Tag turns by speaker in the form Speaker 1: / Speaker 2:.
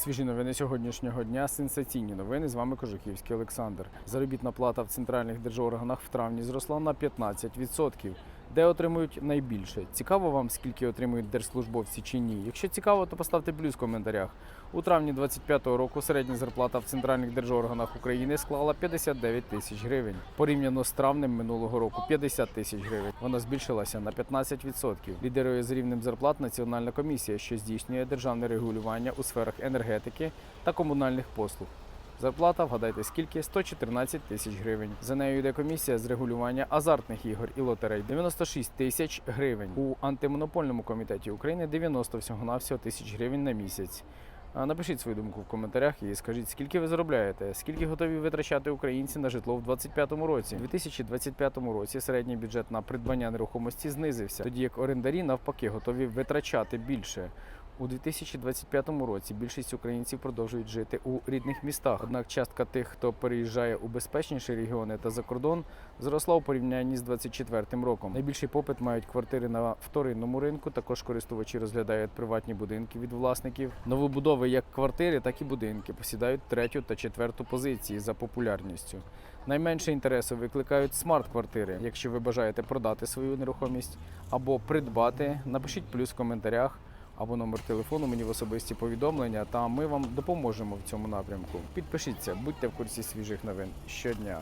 Speaker 1: Свіжі новини сьогоднішнього дня. Сенсаційні новини. З вами Кожухівський Олександр. Заробітна плата в центральних держорганах в травні зросла на 15%. Де отримують найбільше? Цікаво вам, скільки отримують держслужбовці чи ні? Якщо цікаво, то поставте плюс в коментарях. У травні 25-го року середня зарплата в центральних держорганах України склала 59 тисяч гривень. Порівняно з травнем минулого року 50 тисяч гривень. Вона збільшилася на 15%. Лідерує з рівнем зарплат Національна комісія, що здійснює державне регулювання у сферах енергетики та комунальних послуг. Зарплата, вгадайте скільки? 114 тисяч гривень. За нею йде комісія з регулювання азартних ігор і лотерей 96 тисяч гривень. У антимонопольному комітеті України 90 всього навсього тисяч гривень на місяць. Напишіть свою думку в коментарях і скажіть, скільки ви заробляєте, скільки готові витрачати українці на житло в 2025 році. У 2025 році середній бюджет на придбання нерухомості знизився, тоді як орендарі навпаки готові витрачати більше. У 2025 році більшість українців продовжують жити у рідних містах. Однак частка тих, хто переїжджає у безпечніші регіони та за кордон, зросла у порівнянні з 2024 роком. Найбільший попит мають квартири на вторинному ринку. Також користувачі розглядають приватні будинки від власників. Новобудови як квартири, так і будинки посідають третю та четверту позиції за популярністю. Найменше інтересу викликають смарт-квартири. Якщо ви бажаєте продати свою нерухомість або придбати, напишіть плюс в коментарях або номер телефону мені в особисті повідомлення, та ми вам допоможемо в цьому напрямку. Підпишіться, будьте в курсі свіжих новин щодня.